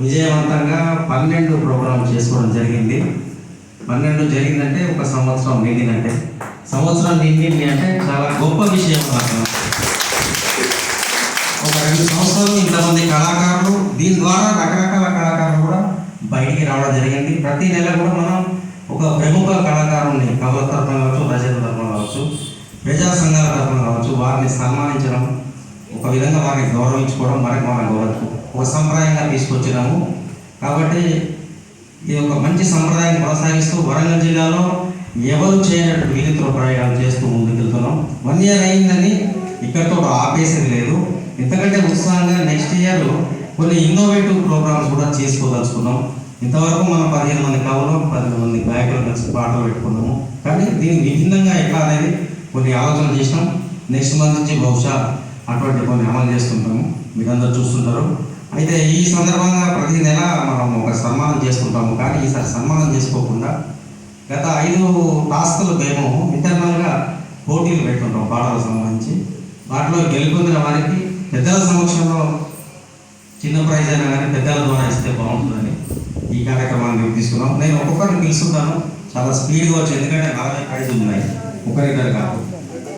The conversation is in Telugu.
విజయవంతంగా పన్నెండు ప్రోగ్రాం చేసుకోవడం జరిగింది. పన్నెండు జరిగిందంటే ఒక సంవత్సరం నిండిందంటే సంవత్సరం నిండింది అంటే చాలా గొప్ప విషయం నాకు. ఒక రెండు సంవత్సరాలు ఇంతమంది కళాకారులు దీని ద్వారా రకరకాల కళాకారులు కూడా బయటికి రావడం జరిగింది. ప్రతి నెల కూడా మనం ఒక ప్రముఖ కళాకారుని కవుల తరఫున కావచ్చు రచయిత తరఫున కావచ్చు ప్రజా సంఘాల తరఫున కావచ్చు వారిని సన్మానించడం ఒక విధంగా వారిని గౌరవించుకోవడం మనకి మన గౌరవం. ఒక సంప్రదాయంగా తీసుకొచ్చినాము. కాబట్టి ఇది ఒక మంచి సంప్రదాయాన్ని కొనసాగిస్తూ వరంగల్ జిల్లాలో ఎవరు చేయనట్టు వినూత్న ప్రయాణం చేస్తూ ముందుకెళ్తున్నాం. వన్ ఇయర్ అయిందని ఇక్కడితో ఆపేసేది లేదు. ఎందుకంటే ఉత్సాహంగా నెక్స్ట్ ఇయర్ కొన్ని ఇన్నోవేటివ్ ప్రోగ్రామ్స్ కూడా చేసుకోదలుచుకున్నాం. ఇంతవరకు మనం పదిహేను మంది కవులు పదిహేను మంది గాయకులు కలిసి పాటలు పెట్టుకున్నాము. కానీ దీనికి విభిన్నంగా ఎట్లా అనేది కొన్ని ఆలోచన చేసినాం. నెక్స్ట్ మంత్ నుంచి బహుశా అటువంటి కొన్ని అమలు చేస్తుంటాము. మీరందరూ చూస్తుంటారు. అయితే ఈ సందర్భంగా ప్రతి నెల మనం ఒక సన్మానం చేసుకుంటాము. కానీ ఈసారి సన్మానం చేసుకోకుండా గత ఐదు టాస్కులు మేము ఇంటర్నల్గా పోటీలు పెట్టుకుంటాం పాటలకు సంబంధించి. వాటిలో గెలుపొందిన వారికి పెద్దల సమక్షంలో చిన్న ప్రైజ్ అయినా కానీ పెద్దల ద్వారా ఇస్తే బాగుంటుందని ఈ కార్యక్రమాన్ని తీసుకున్నాం. నేను ఒక్కొక్కరిని పిలుస్తున్నాను చాలా స్పీడ్గా వచ్చి ఎందుకంటే నలభై ప్రైజ్ ఉన్నాయి. ఒకరిద్దరు కాదు.